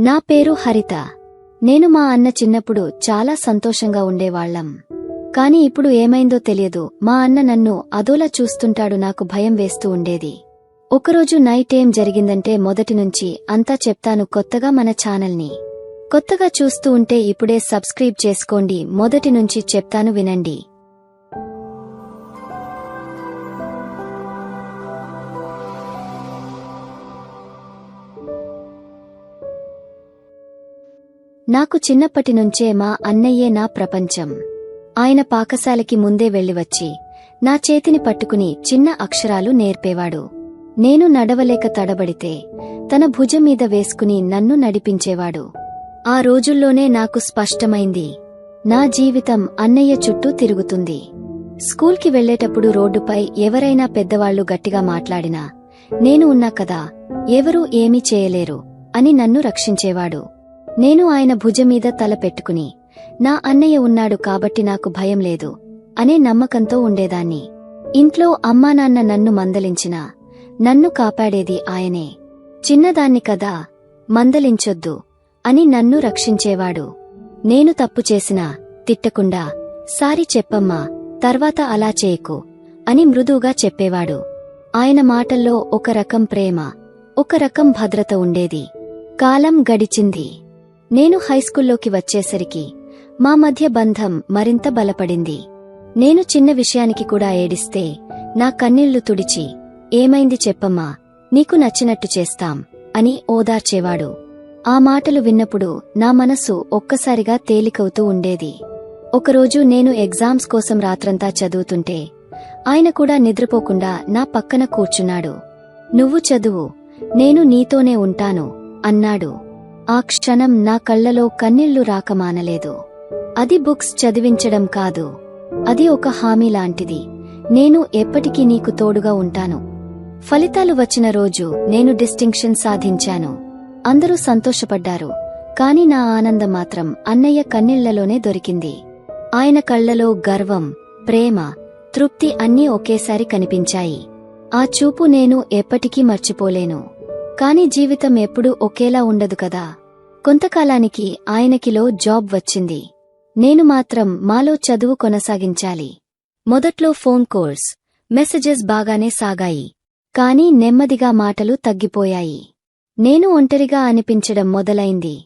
నా పేరు హరిత. నేను మా అన్న చిన్నప్పుడు చాలా సంతోషంగా ఉండేవాళ్ళం కాని ఇప్పుడు ఏమైందో తెలియదు. మా అన్న నన్ను అదోలా చూస్తుంటాడు నాకు భయం వేస్తూ ఉండేది. ఒకరోజు నైట్ ఏం జరిగిందంటే మొదటి నుంచి అంతా చెప్తాను కొత్తగా మన ఛానల్ని. కొత్తగా చూస్తూ ఉంటే ఇప్పుడే సబ్స్క్రైబ్ చేసుకోండి. మొదటి నుంచి చెప్తాను వినండి. నాకు చిన్నప్పటి నుంచే మా అన్నయ్యే నా ప్రపంచం. ఆయన పాకశాలకి ముందే వెళ్ళివచ్చి నా చేతిని పట్టుకుని చిన్న అక్షరాలు నేర్పేవాడు. నేను నడవలేక తడబడితే తన భుజం మీద వేసుకుని నన్ను నడిపించేవాడు. ఆ రోజుల్లోనే నాకు స్పష్టమైంది నా జీవితం అన్నయ్య చుట్టూ తిరుగుతుంది. స్కూల్కి వెళ్ళేటప్పుడు రోడ్డుపై ఎవరైనా పెద్దవాళ్ళు గట్టిగా మాట్లాడినా నేను ఉన్నా కదా ఎవరూ ఏమీ చేయలేరు అని నన్ను రక్షించేవాడు. నేను ఆయన భుజమీద తల పెట్టుకుని నా అన్నయ్య ఉన్నాడు కాబట్టి నాకు భయం లేదు అనే నమ్మకంతో ఉండేదాన్ని. ఇంట్లో అమ్మానాన్న నన్ను మందలించినా నన్ను కాపాడేది ఆయనే. చిన్నదాన్ని కదా మందలించొద్దు అని నన్ను రక్షించేవాడు. నేను తప్పు చేసినా తిట్టకుండా సారి చెప్పమ్మా తర్వాత అలా చేయకు అని మృదువుగా చెప్పేవాడు. ఆయన మాటల్లో ఒక రకం ప్రేమ ఒక రకం భద్రత ఉండేది. కాలం గడిచింది. నేను హైస్కూల్లోకి వచ్చేసరికి మా మధ్య బంధం మరింత బలపడింది. నేను చిన్న విషయానికి కూడా ఏడిస్తే నా కన్నీళ్ళు తుడిచి ఏమైంది చెప్పమ్మా నీకు నచ్చినట్టు చేస్తాం అని ఓదార్చేవాడు. ఆ మాటలు విన్నప్పుడు నా మనసు ఒక్కసారిగా తేలికవుతూ ఉండేది. ఒకరోజు నేను ఎగ్జామ్స్ కోసం రాత్రంతా చదువుతుంటే ఆయన కూడా నిద్రపోకుండా నా పక్కన కూర్చున్నాడు. నువ్వు చదువు నేను నీతోనే ఉంటాను అన్నాడు. ఆ క్షణం నా కళ్ళలో కన్నీళ్ళు రాకమానలేదు. అది బుక్స్ చదివించడం కాదు. అది ఒక హామీ లాంటిది. నేను ఎప్పటికీ నీకు తోడుగా ఉంటాను. ఫలితాలు వచ్చిన రోజు నేను డిస్టింక్షన్ సాధించాను. అందరూ సంతోషపడ్డారు. కాని నా ఆనందం మాత్రం అన్నయ్య కన్నీళ్ళలోనే దొరికింది. ఆయన కళ్ళలో గర్వం ప్రేమ తృప్తి అన్నీ ఒకేసారి కనిపించాయి. ఆ చూపు నేను ఎప్పటికీ మర్చిపోలేను. కాని జీవితం ఎప్పుడూ ఒకేలా ఉండదు కదా. కొంతకాలానికి ఆయనకిలో జాబ్ వచ్చింది. నేను మాత్రం మాలో చదువు కొనసాగించాలి. మొదట్లో ఫోన్ కోర్స్ మెసేజెస్ బాగానే సాగాయి. కానీ నెమ్మదిగా మాటలు తగ్గిపోయాయి. నేను ఒంటరిగా అనిపించడం మొదలైంది.